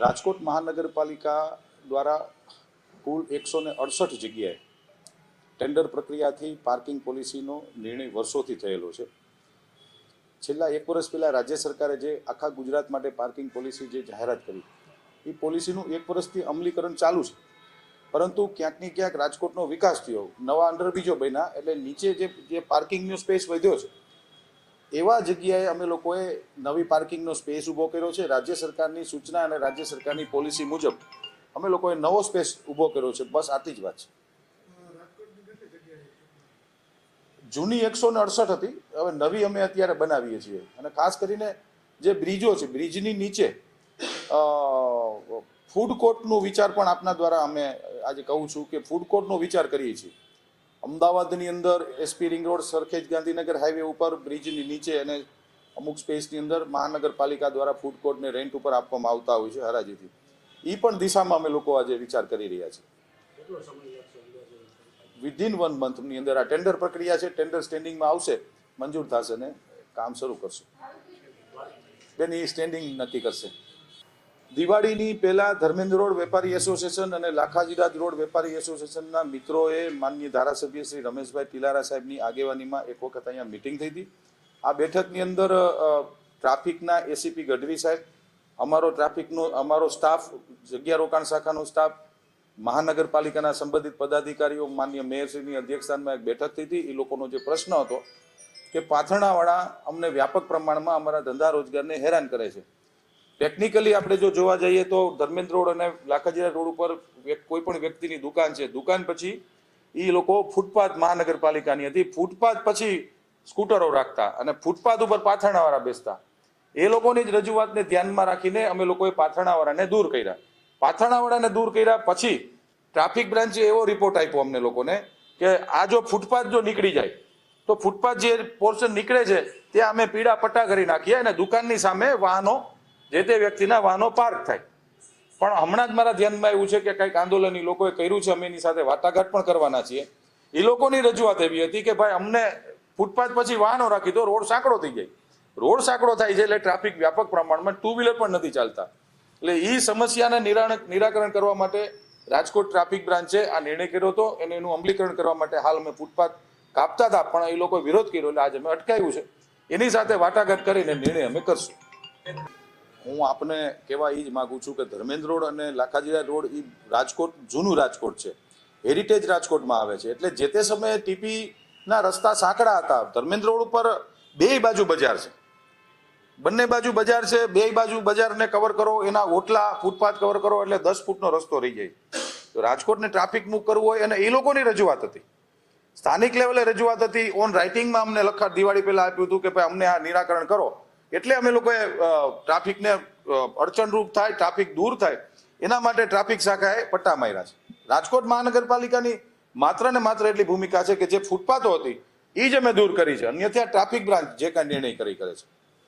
રાજકોટ મહાનગરપાલિકા દ્વારા કુલ એકસો ને અડસઠ જગ્યાએ ટેન્ડર પ્રક્રિયાથી પાર્કિંગ પોલિસીનો નિર્ણય વર્ષોથી થયેલો છે. છેલ્લા એક વર્ષ પહેલાં રાજ્ય સરકારે જે આખા ગુજરાત માટે પાર્કિંગ પોલિસી જે જાહેરાત કરી, એ પોલિસીનું એક વર્ષથી અમલીકરણ ચાલુ છે. પરંતુ ક્યાંકની ક્યાંક રાજકોટનો વિકાસ થયો, નવા અંડરબ્રિજો બન્યા, એટલે નીચે જે જે પાર્કિંગનો સ્પેસ વધ્યો છે એવા જગ્યાએ અમે લોકોએ નવી પાર્કિંગનો સ્પેસ ઊભો કર્યો છે. રાજ્ય સરકારની સૂચના અને રાજ્ય સરકારની પોલિસી મુજબ અમે લોકોએ નવો સ્પેસ ઊભો કર્યો છે. બસ આટલી જ વાત છે. જૂની એકસો ને અડસઠ હતી. હવે નવી અમે અત્યારે બનાવીએ છીએ. અને ખાસ કરીને જે બ્રિજો છે, બ્રિજની નીચે ફૂડ કોર્ટનો વિચાર પણ આપના દ્વારા અમે આજે કહું છું કે ફૂડ કોર્ટનો વિચાર કરીએ છીએ. અમદાવાદની અંદર SP ring road, Sarkhej Gandhinagar highway ઉપર, બ્રિજની નીચે અને અમુક સ્પેસની અંદર મહાનગરપાલિકા દ્વારા ફૂડ કોર્ટને રેન્ટ ઉપર આપવામાં આવતા હોય છે હરાજીથી. એ પણ દિશામાં અમે લોકો આજે વિચાર કરી રહ્યા છીએ. વિધિન વન મંથની અંદર આ ટેન્ડર પ્રક્રિયા છે ટેન્ડર સ્ટેન્ડિંગમાં આવશે, મંજૂર થશે ને કામ શરૂ કરશું. બેન એ સ્ટેન્ડિંગ નક્કી કરશે. દિવાળીની પહેલા ધર્મેન્દ્ર રોડ વેપારી એસોસિએશન અને લાખાજીરાજ રોડ વેપારી એસોસિએશનના મિત્રોએ માનનીય ધારાસભ્ય શ્રી રમેશભાઈ પિલારા સાહેબની આગેવાનીમાં એક વખત અહીંયા મિટિંગ થઈ હતી. આ બેઠકની અંદર ટ્રાફિકના એસીપી ગઢવી સાહેબ, અમારો ટ્રાફિકનો, અમારો સ્ટાફ, જગ્યા રોકાણ શાખાનો સ્ટાફ, મહાનગરપાલિકાના સંબંધિત પદાધિકારીઓ માન્ય મેયરશ્રીની અધ્યક્ષસ્થાનમાં એક બેઠક થઈ હતી. એ લોકોનો જે પ્રશ્ન હતો કે પાથરણાવાળા અમને વ્યાપક પ્રમાણમાં અમારા ધંધા રોજગારને હેરાન કરે છે. ટેકનિકલી આપણે જો જોવા જઈએ તો ધર્મેન્દ્ર રોડ અને લાખાજીરા રોડ ઉપર કોઈ પણ વ્યક્તિની દુકાન છે. દુકાન પછી એ લોકો ફૂટપાથ મહાનગરપાલિકાની હતી. ફૂટપાથ પછી સ્કૂટરો રાખતા અને ફૂટપાથ ઉપર પાથરણાવાળા બેસતા. એ લોકોની જ રજૂઆતને ધ્યાનમાં રાખીને અમે લોકોએ પાથરણાવાળાને દૂર કર્યા. પાથરણાવાળાને દૂર કર્યા પછી ટ્રાફિક બ્રાન્ચે એવો રિપોર્ટ આપ્યો અમને લોકોને કે આ જો ફૂટપાથ જો નીકળી જાય, તો ફૂટપાથ જે પોર્શન નીકળે છે, ત્યાં અમે પીળા પટ્ટા કરી નાખીએ અને દુકાનની સામે વાહનો જે તે વ્યક્તિના વાહનો પાર્ક થાય. પણ હમણાં જ મારા ધ્યાનમાં આવ્યું છે કે કંઈક આંદોલન એ લોકોએ કર્યું છે, અમે એની સાથે વાટાઘાટ પણ કરવાના છીએ. એ લોકોની રજૂઆત એવી હતી કે ભાઈ, અમને ફૂટપાથ પછી વાહનો રાખી તો રોડ સાંકડો થઈ જાય. રોડ સાંકડો થાય છે એટલે ટ્રાફિક વ્યાપક પ્રમાણમાં ટુ વ્હીલર પણ નથી ચાલતા. એટલે એ સમસ્યાને નિરાણ, નિરાકરણ કરવા માટે રાજકોટ ટ્રાફિક બ્રાન્ચે આ નિર્ણય કર્યો હતો. અને એનું અમલીકરણ કરવા માટે હાલ અમે ફૂટપાથ કાપતા હતા, પણ એ લોકો વિરોધ કર્યો. એટલે આજે અમે અટકાવ્યું છે. એની સાથે વાટાઘાટ કરીને નિર્ણય અમે કરશું. હું આપને કહેવા એ જ માગું છું કે ધર્મેન્દ્ર રોડ અને લાખાજીરા રોડ એ રાજકોટ, જૂનું રાજકોટ છે. હેરિટેજ રાજકોટમાં આવે છે. એટલે જે તે સમયે ટીપીના રસ્તા સાંકડા હતા, ધર્મેન્દ્ર રોડ ઉપર બે બાજુ બજાર છે. બંને બાજુ બજાર છે, બે બાજુ બજારને કવર કરો, એના ઓટલા ફૂટપાથ કવર કરો, એટલે દસ ફૂટનો રસ્તો રહી જાય. તો રાજકોટને ટ્રાફિક મુક કરવું હોય અને એ લોકોની રજૂઆત હતી. સ્થાનિક લેવલે રજૂઆત હતી. ઓન રાઇટિંગમાં અમને લખાણ દિવાળી પહેલા આપ્યું હતું કે ભાઈ અમને આ નિરાકરણ કરો. એટલે અમે લોકોએ ટ્રાફિકને અડચણરૂપ થાય, ટ્રાફિક દૂર થાય, એના માટે ટ્રાફિક શાખાએ પટ્ટા માર્યા છે. રાજકોટ મહાનગરપાલિકાની માત્ર ને માત્ર એટલી ભૂમિકા છે કે જે ફૂટપાથો હતી એ જ અમે દૂર કરી છે. અન્યથા ટ્રાફિક બ્રાન્ચ જે કાંઈ નિર્ણય કરી કરે છે.